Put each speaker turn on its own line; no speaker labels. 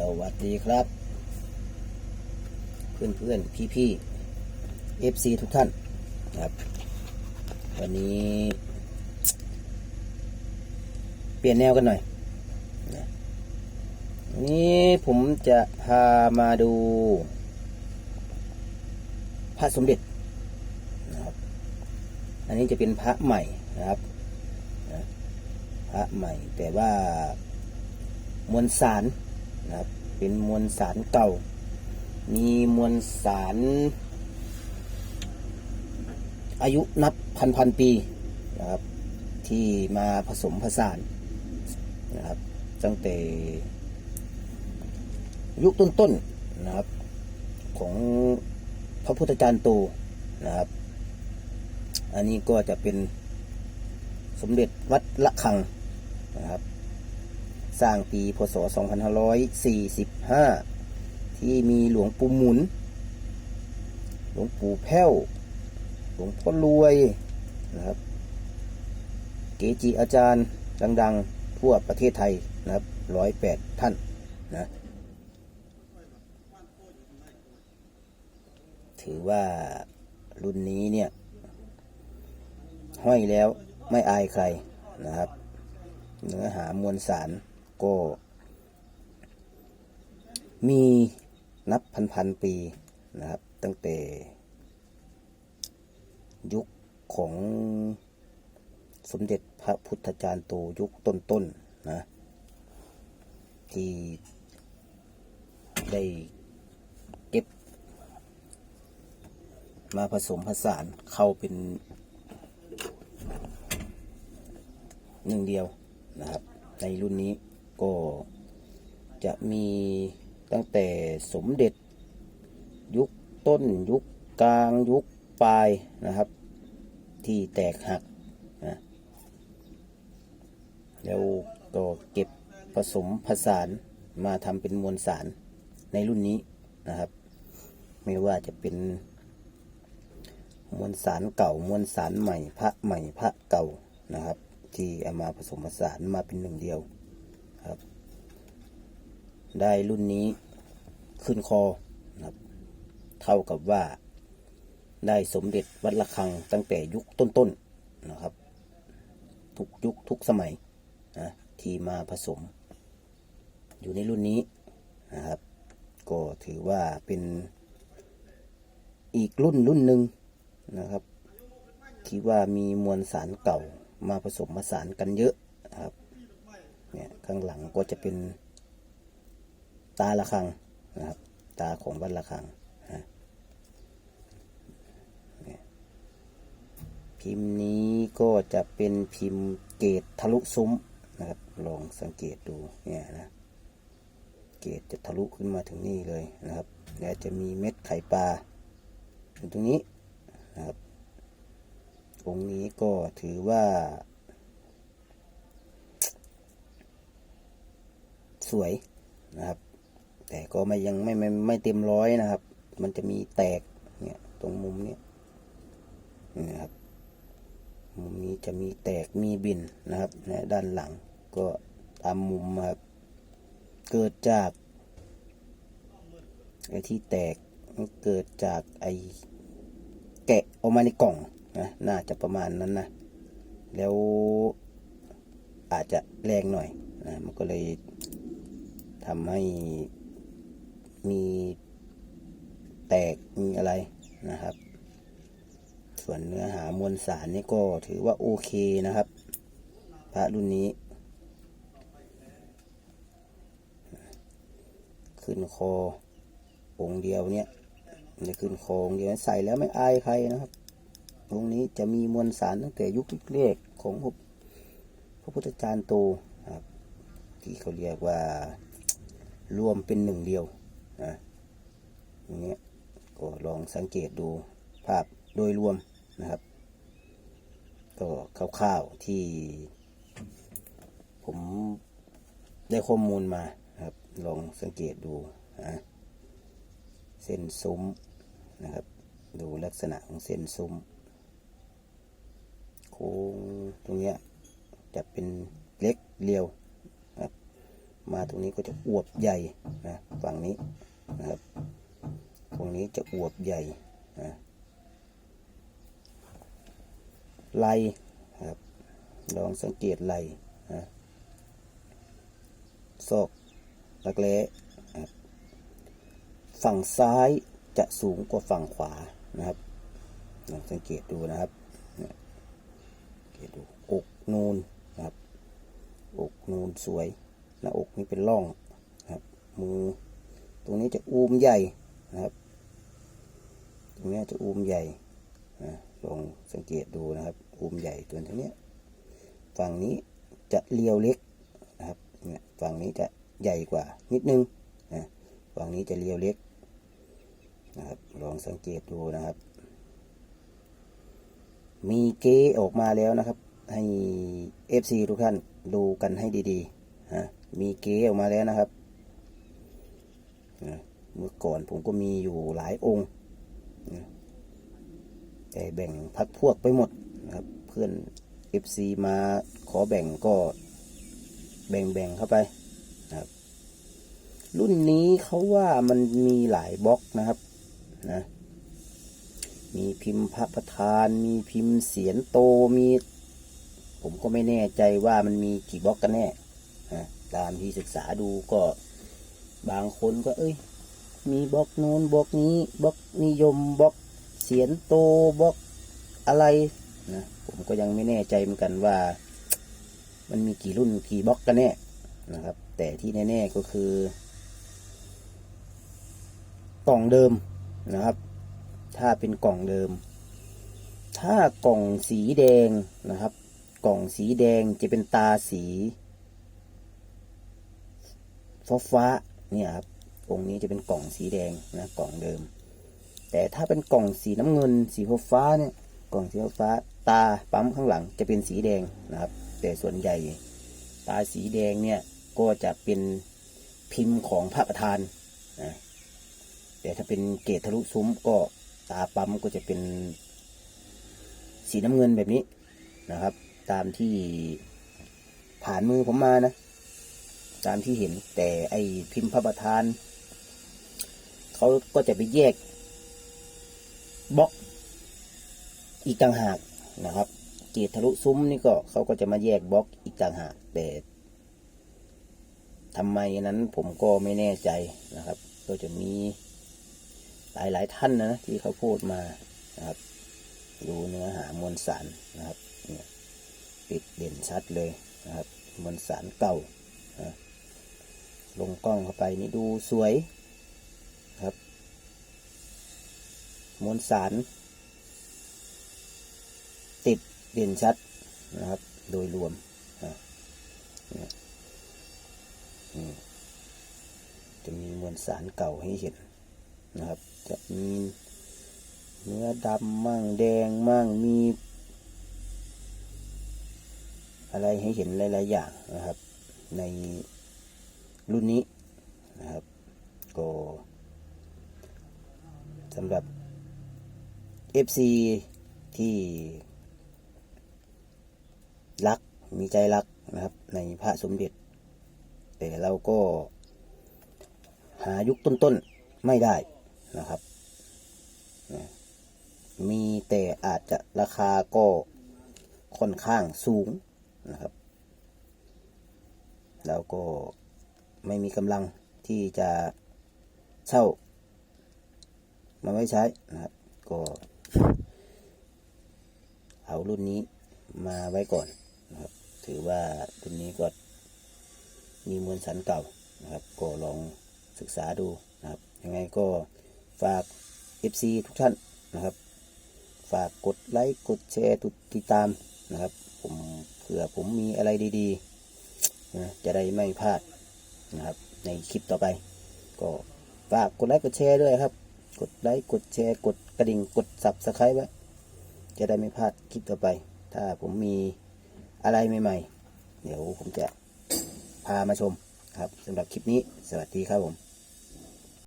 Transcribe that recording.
สวัสดีครับ เพื่อนเพื่อนพี่พี่เอฟซีทุกท่านครับ วันนี้ เปลี่ยนแนวกันหน่อยนะวันนี้ผมจะพามาดู พระสมเด็จนะครับ อันนี้จะเป็นพระใหม่นะครับพระใหม่แต่ว่ามวลสาร นะครับ เป็นมวลสารเก่า มีมวลสาร อายุนับพันพันปีนะครับ ที่มาผสมผสานนะครับตั้งแต่ยุคต้นๆนะครับ ของพระพุทธจารย์โตนะครับ อันนี้ก็จะเป็นสมเด็จวัดละคังนะครับ สร้างปีพศ 2545 ที่มีหลวงปู่หมุน หลวงปู่แพ้ว หลวงพ่อรวยนะครับ เกจิอาจารย์ดังๆ ทั่วประเทศไทยนะครับร้อยแปดท่านนะถือว่ารุ่นนี้เนี่ย ห้อยแล้วไม่อายใครนะครับ เนื้อหามวลสาร ก็มีนับพันพันๆปีนะครับ ตั้งแต่ยุคของสมเด็จพระพุทธจารย์โตยุคต้นๆนะที่ได้เก็บ มาผสมผสานเข้าเป็นหนึ่งเดียวนะครับ ในรุ่นนี้ ก็จะมีตั้งแต่สมเด็จ ยุคต้นยุคกลางยุคปลายนะครับ ที่แตกหักนะแล้วก็เก็บผสมผสานมาทำเป็นมวลสารในรุ่นนี้นะครับ ไม่ว่าจะเป็นมวลสารเก่ามวลสารใหม่พระใหม่พระเก่านะครับ ที่เอามาผสมผสานมาเป็นหนึ่งเดียว ครับ ได้รุ่นนี้ขึ้นคอนะครับ เท่ากับว่า ได้สมเด็จวัดระฆังตั้งแต่ยุคต้นๆนะครับ ทุกยุคทุกสมัยนะที่มาผสม อยู่ในรุ่นนี้นะครับ ก็ถือว่าเป็นอีกรุ่นรุ่นหนึ่งนะครับ ที่ว่ามีมวลสารเก่ามาผสมผสานกันเยอะ เนี่ยข้างหลังก็จะเป็นตาละคังนะครับ ตาของวัดละคังนะพิมพ์นี้ก็จะเป็นพิมพ์เกตทะลุซุ้มนะครับ ลองสังเกตดูเนี่ยนะเกตจะทะลุขึ้นมาถึงนี่เลยนะครับ แล้วจะมีเม็ดไข่ปลาอยู่ตรงนี้นะครับองค์นี้ก็ถือว่า สวยนะครับ แต่ก็ไม่ยังไม่ไม่ไม่เต็มร้อยนะครับ มันจะมีแตกเนี่ยตรงมุมเนี้ยนะครับมุมนี้จะมีแตกมีบินนะครับนะด้านหลังก็ตามมุมครับ เกิดจากไอ้ที่แตกมันเกิดจากไอ้แกะออกมาในกล่องนะน่าจะประมาณนั้นนะแล้วอาจจะแรงหน่อยนะมันก็เลย ทำให้มีแตกมีอะไรนะครับ ส่วนเนื้อหามวลสารนี่ก็ถือว่าโอเคนะครับ พระรุ่นนี้ ขึ้นคอองค์เดียวเนี่ยในขึ้นโครงเดียวใส่แล้วไม่อายใครนะครับตรงนี้จะมีมวลสารตั้งแต่ยุคเล็กของพระพระพุทธจารย์โตครับ ที่เขาเรียกว่า รวมเป็นหนึ่งเดียวนะอย่างเงี้ยก็ลองสังเกตดูภาพโดยรวมนะครับ ก็คร่าวๆที่ ผมได้ข้อมูลมาครับ ลองสังเกตดูนะเส้นซุ้มนะครับ ดูลักษณะของเส้นซุ้มโค้งตรงเนี้ยจะเป็นเล็กเรียว มาตรงนี้ก็จะอวบใหญ่นะฝั่งนี้นะครับ ตรงนี้จะอวบใหญ่นะไหลนะครับลองสังเกตไหลนะซอกรักแร้นะครับฝั่งซ้ายจะสูงกว่าฝั่งขวานะครับลองสังเกตดูนะครับเนี่ยสังเกตดูอกนูนนะครับอกนูนสวย หน้าอกนี่เป็นร่องนะครับ มือ ตรงนี้จะอูมใหญ่นะครับ ตรงนี้จะอูมใหญ่นะลองสังเกตดูนะครับ อูมใหญ่ตัวนี้ฝั่งนี้จะเรียวเล็กนะครับเนี่ยฝั่งนี้จะใหญ่กว่านิดนึงนะฝั่งนี้จะเรียวเล็กนะครับ ลองสังเกตดูนะครับ มีเก๊ออกมาแล้วนะครับ ให้ FC ทุกท่านดูกันให้ดีๆนะ มีเกออกมาแล้วนะครับเมื่อก่อนผมก็มีอยู่หลายองค์แต่แบ่งพักพวกไปหมดนะครับ เพื่อน FC มาขอแบ่งก็แบ่งๆเข้าไปนะครับ รุ่นนี้เขาว่ามันมีหลายบล็อกนะครับนะมีพิมพ์พระประธาน มีพิมพ์เสียนโตมี ผมก็ไม่แน่ใจว่ามันมีกี่บล็อกกันแน่นะ ตามที่ศึกษาดูก็บางคนก็ เอ้ย มีบล็อกนู้นบล็อกนี้บล็อกนิยมบล็อกเสียนโตบล็อกอะไรนะผมก็ยังไม่แน่ใจเหมือนกันว่า มันมีกี่รุ่นกี่บล็อกกันแน่นะครับ แต่ที่แน่ ๆก็คือกล่องเดิมนะครับ ถ้าเป็นกล่องเดิม ถ้ากล่องสีแดงนะครับ กล่องสีแดงจะเป็นตาสี ฟ้าฟ้าเนี่ยครับองค์นี้จะเป็นกล่องสีแดงนะกล่องเดิม แต่ถ้าเป็นกล่องสีน้ำเงิน สีฟ้าฟ้าเนี่ยกล่องสีฟ้าฟ้าตาปั๊มข้างหลังจะเป็นสีแดงนะครับ แต่ส่วนใหญ่ตาสีแดงเนี่ยก็จะเป็นพิมพ์ของพระประธานนะแต่ถ้าเป็นเกตทะลุซุ้มก็ตาปั๊มก็จะเป็นสีน้ำเงินแบบนี้นะครับ ตามที่ผ่านมือผมมานะ ตามที่เห็น แต่ไอพิมพ์พระประธานเขาก็จะไปแยกบล็อกอีกต่างหากนะครับ เกตทะลุซุ้มนี่ก็เขาก็จะมาแยกบล็อกอีกต่างหาก แต่ทำไมนั้นผมก็ไม่แน่ใจนะครับ ก็จะมีหลายหลายท่านนะที่เขาพูดมานะครับ ดูเนื้อหามวลสารนะครับ เนี่ยปิดเด่นชัดเลยนะครับ มวลสารเก่านะ ลงกล้องเข้าไปนี่ดูสวยครับมวลสาร ติดเด่นชัดนะครับ โดยรวมจะมีมวลสารเก่าให้เห็นนะครับ จะมีเนื้อดำมั่งแดงมั่งมี อะไรให้เห็นหลาย ๆ อย่างนะครับ ใน รุ่นนี้นะครับ ก็สำหรับ FC ที่รักมีใจรักนะครับ ในพระสมเด็จ แต่เราก็หายุคต้นๆ ไม่ได้นะครับ มีแต่อาจจะราคาก็ค่อนข้างสูงนะครับ แล้วก็ ไม่มีกำลังที่จะเช่ามาไว้ใช้นะครับ ก็เอารุ่นนี้มาไว้ก่อนนะครับ ถือว่ารุ่นนี้ก็มีมวลสันเก่านะครับ ก็ลองศึกษาดูนะครับ ยังไงก็ฝาก FC ทุกท่านนะครับ ฝากกดไลค์กดแชร์ตุดติดตามนะครับ ผมเผื่อผมมีอะไรดีๆนะจะได้ไม่พลาด นะครับ ในคลิปต่อไป ก็ฝากกดไลค์กดแชร์ด้วยครับ กดไลค์กดแชร์ กดกระดิ่งกดสับสไครต์ไว้จะได้ไม่พลาดคลิปต่อไป ถ้าผมมีอะไรใหม่ๆ เดี๋ยวผมจะพามาชมครับสำหรับคลิปนี้ สวัสดีครับผม